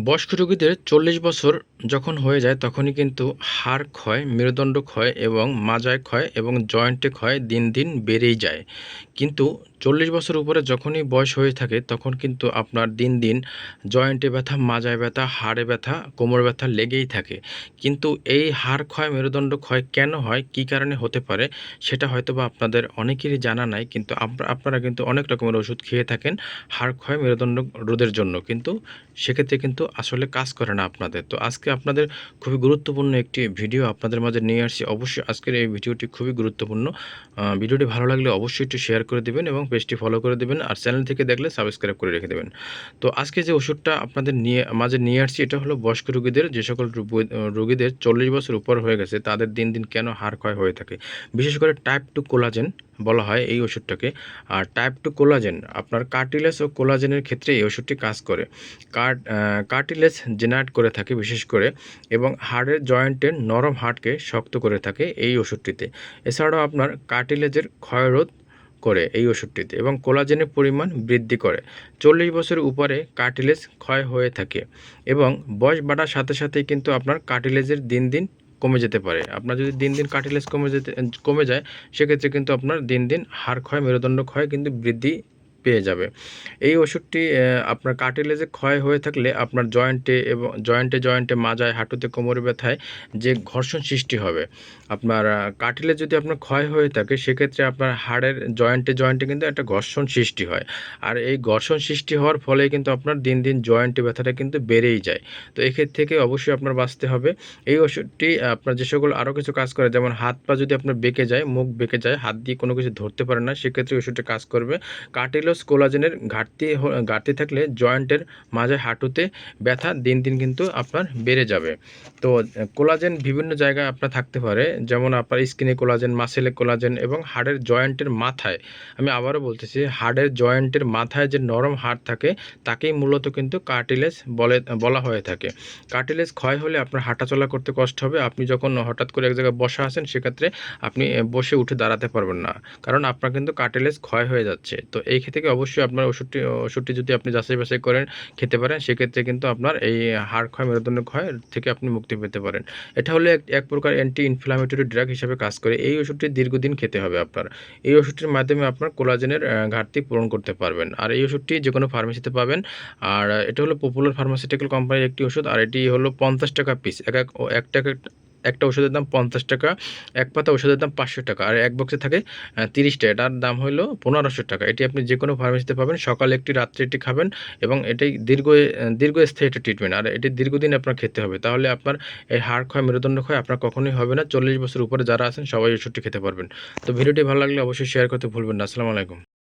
বয়স্ক রোগীদের চল্লিশ বছর যখন হয়ে যায়, তখনই কিন্তু হাড় ক্ষয়, মেরুদণ্ড ক্ষয় এবং মাজায় ক্ষয় এবং জয়েন্টে ক্ষয় দিন দিন বেড়েই যায়। কিন্তু চল্লিশ বছর উপরে যখনই বয়স হয়ে থাকে, তখন কিন্তু আপনার দিন দিন জয়েন্টে ব্যথা, মাজায় ব্যথা, হাড়ে ব্যথা, কোমর ব্যথা লেগেই থাকে। কিন্তু এই হাড় ক্ষয়, মেরুদণ্ড ক্ষয় কেন হয়, কী কারণে হতে পারে, সেটা হয়তো বা আপনাদের অনেকেরই জানা নাই, কিন্তু আপনা- আপনারা কিন্তু অনেক রকমের ওষুধ খেয়ে থাকেন হাড় ক্ষয়, মেরুদণ্ড রোধের জন্য। কিন্তু সেক্ষেত্রে কিন্তু আসলে কাজ করে না আপনাদের। তো আজকে আপনাদের খুবই গুরুত্বপূর্ণ একটি ভিডিও আপনাদের মাঝে নিয়ে আসছি। অবশ্যই আজকের এই ভিডিওটি খুবই গুরুত্বপূর্ণ। ভিডিওটি ভালো লাগলে অবশ্যই একটু শেয়ার করে দেবেন এবং পেজটি ফলো করে দেবেন আর চ্যানেল থেকে দেখলে সাবস্ক্রাইব করে রেখে দেবেন। তো আজকে যে ওষুধটা আপনাদের নিয়ে, মাঝে নিয়ে আসছি, এটা হলো বয়স্ক রোগীদের, যে সকল রোগ- রোগীদের চল্লিশ বছর উপর হয়ে গেছে, তাদের দিন দিন কেন হাড় ক্ষয় হয়ে থাকে। বিশেষ করে টাইপ টু কোলাজেন বলা হয় এই ওষুধটাকে। আর টাইপ টু কোলাজেন আপনার কার্টিলেস ও কোলাজেনের ক্ষেত্রে এই ওষুধটি কাজ করে। কার্ট কার্টিলেস জেনারেট করে থাকে বিশেষ করে, এবং হাড়ের জয়েন্টের নরম হাড়কে শক্ত করে থাকে এই ওষুধটিতে। এছাড়াও আপনার কার্টিলেজের ক্ষয়রোধ করে এই ওষুধটিতে, এবং কোলাজেনের পরিমাণ বৃদ্ধি করে। চল্লিশ বছরের উপরে কার্টিলেজ ক্ষয় হয়ে থাকে, এবং বয়স বাড়ার সাথে সাথেই কিন্তু আপনার কার্টিলেজের দিন দিন কমে যেতে পারে। আপনার যদি দিন দিন কার্টিলেজ কমে যেতে, কমে যায়, সেক্ষেত্রে কিন্তু আপনার দিন দিন হাড় ক্ষয় মেরুদণ্ড ক্ষয় কিন্তু বৃদ্ধি পেয়ে যাবে। এই ওষুধটি আপনার কার্টিলেজে ক্ষয় হয়ে থাকলে আপনার জয়েন্টে এবং, জয়েন্টে জয়েন্টে মাজায়, হাঁটুতে কোমরে ব্যথায় যে ঘর্ষণ সৃষ্টি হবে, আপনার কার্টিলেজ যদি আপনার ক্ষয় হয়ে থাকে, সেক্ষেত্রে আপনার হাড়ের জয়েন্টে জয়েন্টে কিন্তু একটা ঘর্ষণ সৃষ্টি হয়। আর এই ঘর্ষণ সৃষ্টি হওয়ার ফলে কিন্তু আপনার দিন দিন জয়েন্টে ব্যথাটা কিন্তু বেড়েই যায়। তো এক্ষেত্রে থেকে অবশ্যই আপনার বাঁচতে হবে। এই ওষুধটি আপনার যে সকল আরও কিছু কাজ করে, যেমন হাত পা যদি আপনার বেঁকে যায়, মুখ বেঁকে যায়, হাত দিয়ে কোনো কিছু ধরতে পারে না, সেক্ষেত্রে ওষুধটা কাজ করবে। কার্টিলোস কোলাজেনের ঘাটতি ঘাটতি থাকলে জয়েন্টের মাঝে হাঁটুতে ব্যথা দিন দিন কিন্তু আপনার বেড়ে যাবে। তো, কোলাজেন বিভিন্ন জায়গায় আপনার থাকতে পারে, যেমন আপনার স্কিনে কোলাজেন, মাসেলে কোলাজেন এবং হাড়ের জয়েন্টের মাথায়। আমি আবারও বলতেছি, হাড়ের জয়েন্টের মাথায় যে নরম হাড় থাকে, তাকেই মূলত কিন্তু কার্টিলেজ বলে, বলা হয়ে থাকে। কার্টিলেজ ক্ষয় হলে আপনার হাঁটাচলা করতে কষ্ট হবে। আপনি যখন হঠাৎ করে এক জায়গায় বসা আছেন, সেক্ষেত্রে আপনি, বসে উঠে দাঁড়াতে পারবেন না। কারণ আপনার কিন্তু কার্টিলেজ ক্ষয় হয়ে যাচ্ছে। তো এই ক্ষেত্রে অবশ্যই আপনার ওষুধটি ওষুধটি যদি আপনি যাচাই বাছাই করেন, খেতে পারেন, সেক্ষেত্রে কিন্তু আপনার এই হাড় ক্ষয় মেরুদণ্ড ক্ষয় থেকে আপনি মুক্তি পেতে পারেন। এটা হলো এক প্রকার অ্যান্টি ইনফ্লামেটরি ড্রাগ হিসেবে কাজ করে। এই ওষুধটি দীর্ঘদিন খেতে হবে আপনার। এই ওষুধটির মাধ্যমে আপনার কোলাজেনের ঘাটতি পূরণ করতে পারবেন। আর এই ওষুধটি যে কোনো ফার্মেসিতে পাবেন। আর এটা হলো পপুলার ফার্মাসিউটিক্যাল কোম্পানির একটি ওষুধ। আর এটি হলো পঞ্চাশ টাকা পিস এক এক একটা এক- একটা ওষুধের দাম পঞ্চাশ টাকা, এক পাতা ওষুধের দাম পাঁচশো টাকা, আর এক বক্সে থাকে তিরিশটা এটার দাম হলো পনেরোশো টাকা। এটি আপনি যে কোনো ফার্মেসিতে পাবেন, সকালে একটি, রাত্রে এটি খাবেন এবং এটাই দীর্ঘ দীর্ঘস্থায়ী একটা ট্রিটমেন্ট আর এটি দীর্ঘদিন আপনার খেতে হবে। তাহলে আপনার এই হাড় ক্ষয়, মেরুদণ্ড ক্ষয় আপনার কখনোই হবে না। চল্লিশ বছর উপরে যারা আছেন, সবাই ওষুধটি খেতে পারবেন। তো ভিডিওটি ভালো লাগলে অবশ্যই শেয়ার করতে ভুলবেন না। আসসালামু আলাইকুম।